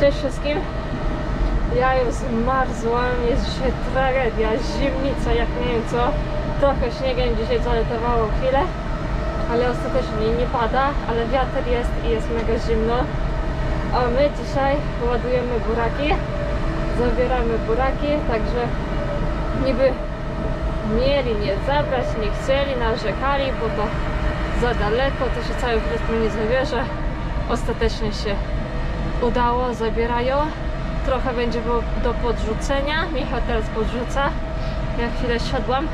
Cześć wszystkim. Ja już zmarzłam, jest dzisiaj tragedia, zimnica jak nie wiem co. Trochę śniegiem dzisiaj zaletowało chwilę, ale ostatecznie nie pada, ale wiatr jest i jest mega zimno. A my dzisiaj ładujemy buraki, zabieramy buraki, także niby mieli nie zabrać, nie chcieli, narzekali, bo to za daleko, to się cały rytm nie zabierze. Ostatecznie się udało, zabierają. Trochę będzie było do podrzucenia. Michał teraz podrzuca. Ja chwilę siadłam,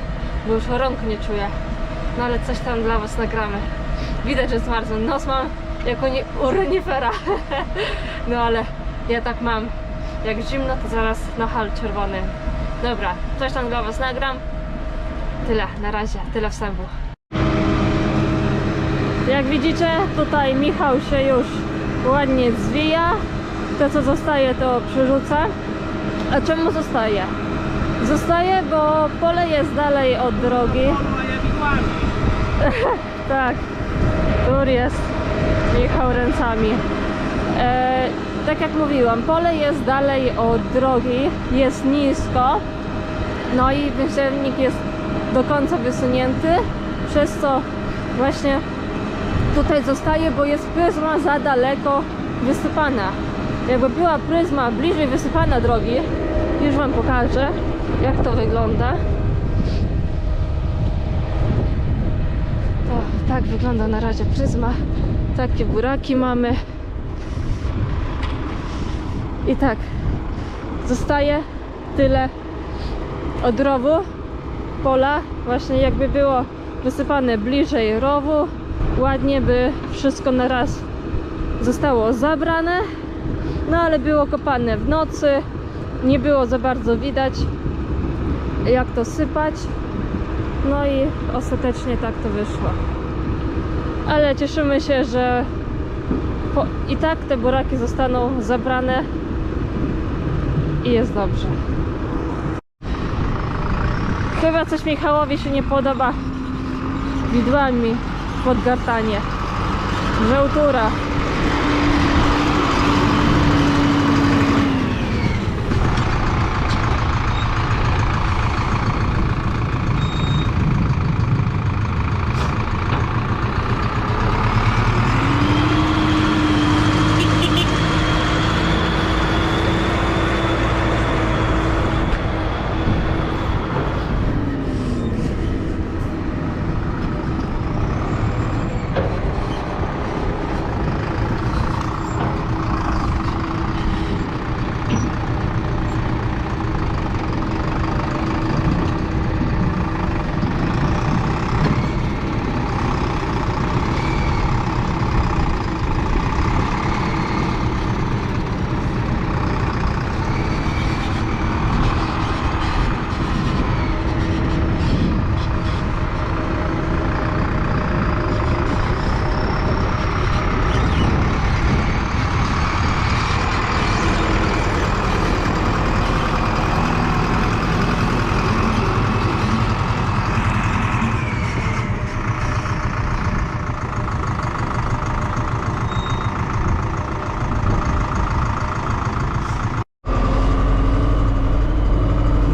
bo już rąk nie czuję. No ale coś tam dla Was nagramy. Widać, że zmarzłem. Nos mam jak u, renifera. no ale ja tak mam. Jak zimno, to zaraz na hal czerwony. Dobra, coś tam dla Was nagram. Tyle, na razie, tyle wstępu. Jak widzicie, tutaj Michał się już ładnie zwija. To co zostaje, to przerzuca. A czemu zostaje? Zostaje, bo pole jest dalej od drogi. tak, tur jest Michał ręcami. E, tak jak mówiłam, pole jest dalej od drogi, jest nisko. No i wysiewnik jest do końca wysunięty, przez co właśnie tutaj zostaje, bo jest pryzma za daleko wysypana. Jakby była pryzma bliżej wysypana drogi, już Wam pokażę, jak to wygląda. To, tak wygląda na razie pryzma. Takie buraki mamy. I tak, zostaje tyle od rowu pola, właśnie jakby było wysypane bliżej rowu, ładnie by wszystko na raz zostało zabrane, no ale było kopane w nocy, nie było za bardzo widać jak to sypać, no i ostatecznie tak to wyszło. Ale cieszymy się, że po, i tak te buraki zostaną zabrane i jest dobrze. Chyba coś Michałowi się nie podoba widłami pod gartanie. Żołtura.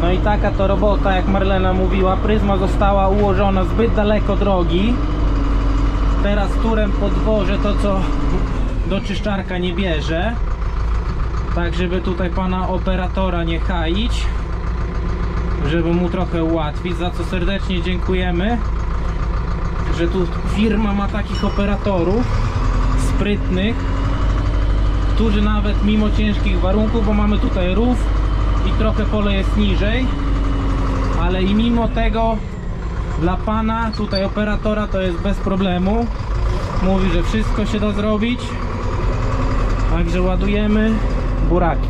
No i taka to robota, jak Marlena mówiła, pryzma została ułożona zbyt daleko drogi. Teraz turem podwożę to, co do czyszczarka nie bierze. Tak, żeby tutaj pana operatora nie haić. Żeby mu trochę ułatwić, za co serdecznie dziękujemy. Że tu firma ma takich operatorów sprytnych, którzy nawet mimo ciężkich warunków, bo mamy tutaj rów, i trochę pole jest niżej ale i mimo tego dla pana tutaj operatora to jest bez problemu. Mówi, że wszystko się da zrobić. Także ładujemy buraki.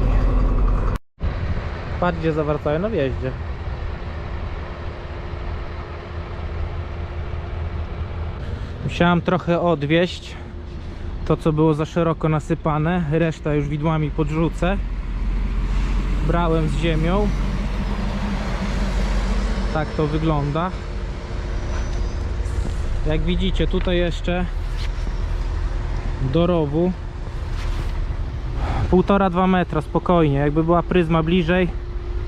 Patrz gdzie zawracają na wjeździe. Musiałem trochę odwieść to co było za szeroko nasypane. Reszta już widłami podrzucę brałem z ziemią tak to wygląda jak widzicie tutaj jeszcze do rowu Półtora, dwa metra spokojnie. Jakby była pryzma bliżej,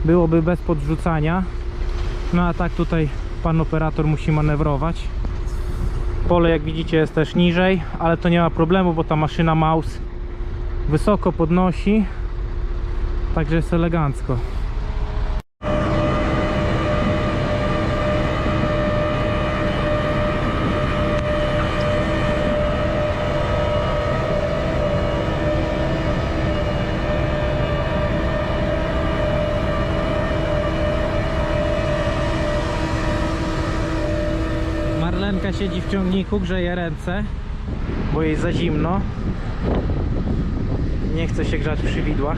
byłoby bez podrzucania. No a tak tutaj pan operator musi manewrować. Pole jak widzicie jest też niżej, ale to nie ma problemu, bo ta maszyna mouse wysoko podnosi. Także jest elegancko. Marlenka siedzi w ciągniku, grzeje ręce, bo jej za zimno. Nie chce się grzać przy widłach.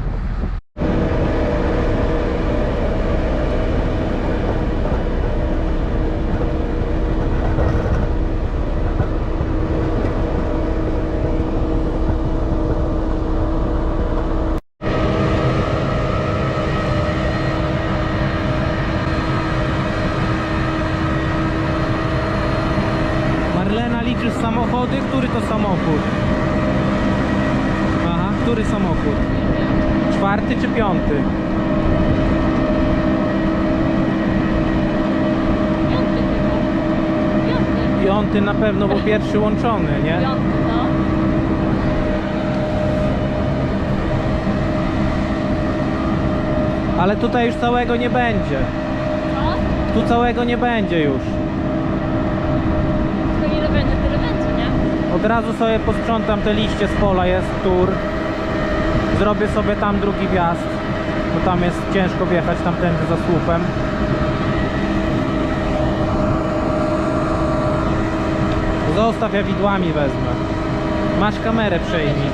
który samochód? Czwarty czy piąty? Piąty na pewno, bo pierwszy łączony, nie? Piąty, no. Ale tutaj już całego nie będzie. Tu całego nie będzie już. Tylko ile będzie, tyle będzie, nie? Od razu sobie posprzątam te liście z pola, jest tur. Zrobię sobie tam drugi wjazd, bo tam jest ciężko wjechać tamtędy za słupem. Zostaw, ja widłami wezmę. Masz kamerę przejmij.